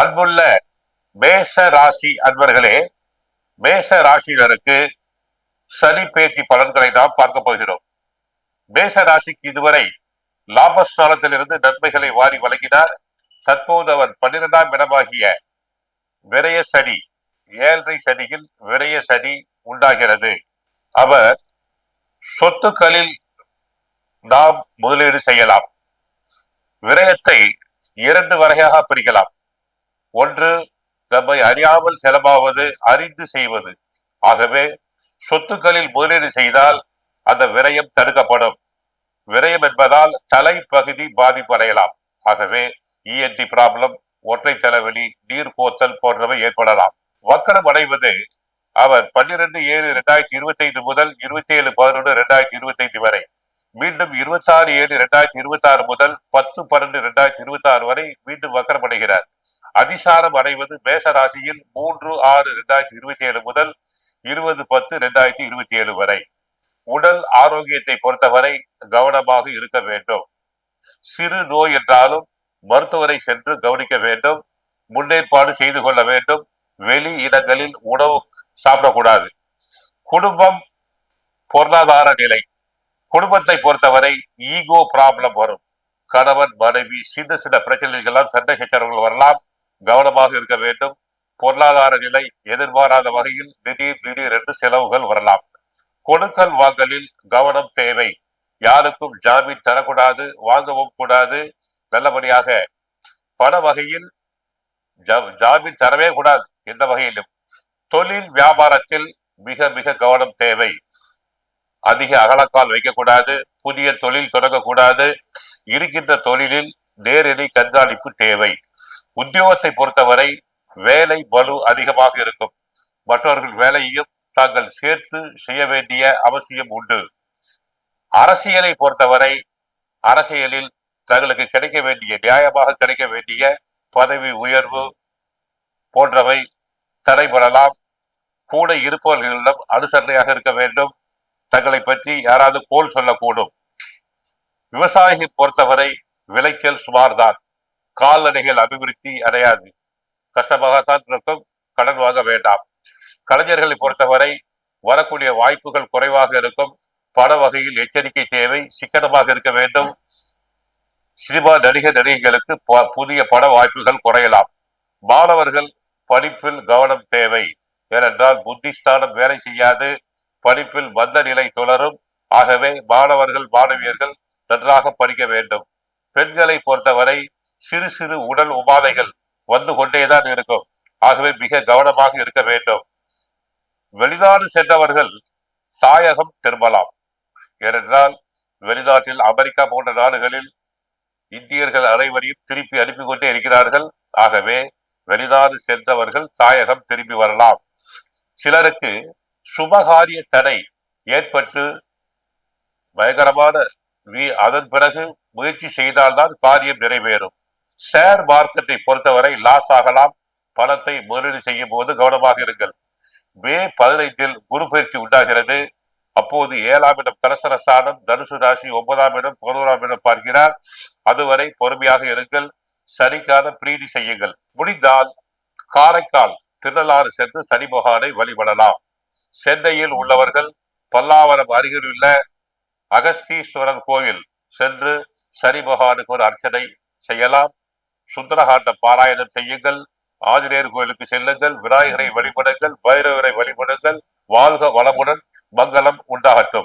அன்புள்ள மேச ராசி அன்பர்களே மேச ராசியினருக்கு சனி பேச்சு பலன்களை நாம் பார்க்க போகிறோம். மேச ராசிக்கு இதுவரை லாபஸ்தானத்திலிருந்து நன்மைகளை வாரி வழங்கினார். தற்போது அவர் பன்னிரெண்டாம் இடமாகிய விரய சனி ஏழரை சனியில் விரய சனி உண்டாகிறது. அவர் சொத்துக்களில் நாம் முதலீடு செய்யலாம். விரயத்தை இரண்டு வரையாக பிரிக்கலாம். ஒன்று நம்மை அறியாமல் செலவாவது அறிந்து செய்வது. ஆகவே சொத்துக்களில் முதலீடு செய்தால் அந்த விரயம் தடுக்கப்படும். விரயம் என்பதால் தலைப்பகுதி பாதிப்படையலாம் ஆகவே இஎன்டி ப்ராப்ளம் ஒற்றை தலைவலி நீர் கோத்தல் போன்றவை ஏற்படலாம். வக்கரம் அடைவது அவர் பன்னிரண்டு ஏழு இரண்டாயிரத்தி இருபத்தி ஐந்து முதல் இருபத்தி ஏழு பதினொன்று இரண்டாயிரத்தி இருபத்தி ஐந்து வரை. மீண்டும் இருபத்தி ஆறு ஏழு இரண்டாயிரத்தி இருபத்தி ஆறு முதல் பத்து பன்னெண்டு இரண்டாயிரத்தி இருபத்தி ஆறு வரை மீண்டும் வக்கரம் அடைகிறார். அதிசாரம் அடைவது மேச ராசியில் மூன்று ஆறு இரண்டாயிரத்தி இருபத்தி ஏழு முதல் இருபது பத்து இரண்டாயிரத்தி இருபத்தி ஏழு வரை. உடல் ஆரோக்கியத்தை பொறுத்தவரை கவனமாக இருக்க வேண்டும். சிறு நோய் என்றாலும் மருத்துவரை சென்று கவனிக்க வேண்டும். முன்னேற்பாடு செய்து கொள்ள வேண்டும். வெளி இடங்களில் உணவு சாப்பிடக்கூடாது. குடும்பம் பொருளாதார நிலை. குடும்பத்தை பொறுத்தவரை ஈகோ ப்ராப்ளம் வரும். கணவன் மனைவி சின்ன சின்ன பிரச்சனைகள்லாம் சண்டை சச்சரவுகள் வரலாம். கவனமாக இருக்க வேண்டும். பொருளாதார நிலை எதிர்பாராத வகையில் திடீர் திடீர் என்று செலவுகள் வரலாம். கொடுக்கல் வாங்கலில் கவனம் தேவை. யாருக்கும் ஜாமீன் தரக்கூடாது வாங்கவும் கூடாது. நல்லபடியாக பண வகையில் ஜா- ஜாமீன் தரவே கூடாது எந்த வகையிலும். தொழில் வியாபாரத்தில் மிக மிக கவனம் தேவை. அதிக அகலக்கால் வைக்கக்கூடாது. புதிய தொழில் தொடங்கக்கூடாது. இருக்கின்ற தொழிலில் நேரடி கண்காணிப்பு தேவை. உத்தியோகத்தை பொறுத்தவரை வேலை பலு அதிகமாக இருக்கும். மற்றவர்கள் வேலையையும் தாங்கள் சேர்த்து செய்ய வேண்டிய அவசியம் உண்டு. அரசியலை பொறுத்தவரை அரசியலில் தங்களுக்கு கிடைக்க வேண்டிய நியாயமாக கிடைக்க வேண்டிய பதவி உயர்வு போன்றவை தடைபடலாம். கூட இருப்பவர்களிடம் அனுசரணையாக இருக்க வேண்டும். தங்களை பற்றி யாராவது கோல் சொல்லக்கூடும். விவசாயிகள் பொறுத்தவரை விளைச்சல் சுமார்தான். கால்நடைகள் அபிவிருத்தி அடையாது. கஷ்டமாகத்தான் இருக்கும். கடன் வாங்க வேண்டாம். கலைஞர்களை பொறுத்தவரை வரக்கூடிய வாய்ப்புகள் குறைவாக இருக்கும். பட வகையில் எச்சரிக்கை தேவை. சிக்கனமாக இருக்க வேண்டும். சினிமா நடிகர் நடிகைகளுக்கு ப- புதிய பட வாய்ப்புகள் குறையலாம். மாணவர்கள் படிப்பில் கவனம் தேவை. ஏனென்றால் புத்திஸ்தானம் வேலை செய்யாது. படிப்பில் மந்த நிலை தொடரும் ஆகவே மாணவர்கள் மாணவியர்கள் நன்றாக படிக்க வேண்டும். பெண்களை பொறுத்தவரை சிறு சிறு உடல் உபாதைகள் வந்து கொண்டேதான் இருக்கும். ஆகவே மிக கவனமாக இருக்க வேண்டும். வெளிநாடு சென்றவர்கள் தாயகம் திரும்பலாம். ஏனென்றால் வெளிநாட்டில் அமெரிக்கா போன்ற நாடுகளில் இந்தியர்கள் அனைவரையும் திருப்பி அனுப்பி கொண்டே இருக்கிறார்கள். ஆகவே வெளிநாடு சென்றவர்கள் தாயகம் திரும்பி வரலாம். சிலருக்கு சுபகாரிய தடை ஏற்பட்டு பயங்கரமான அதன் பிறகு முயற்சி செய்தால்தான் காரியம் நிறைவேறும். ஷேர் மார்க்கெட்டை பொறுத்தவரை லாஸ் ஆகலாம். பணத்தை முதலீடு செய்யும் போது கவனமாக இருங்கள். மே பதினைந்தில் குரு பயிற்சி உண்டாகிறது. அப்போது ஏழாம் இடம் கலசரஸ்தானம் தனுசு ராசி ஒன்பதாம் இடம் பதினோராம் இடம் பார்க்கிறார். அதுவரை பொறுமையாக இருங்கள். சனிக்கான பிரீதி செய்யுங்கள். முடிந்தால் காரைக்கால் திருநள்ளாறு சென்று சனி மகானை வழிபடலாம். சென்னையில் உள்ளவர்கள் பல்லாவரம் அருகிலுள்ள அகஸ்தீஸ்வரர் கோவில் சென்று சனி ஒரு அர்ச்சனை செய்யலாம். சுந்தரகாண்ட பாராயணம் செய்யுங்கள். ஆஞ்சநேயர் கோயிலுக்கு செல்லுங்கள். விநாயகரை வழிபடுங்கள். பைரவரை வழிபடுங்கள். வாழ்க வளமுடன் மங்களம் உண்டாகட்டும்.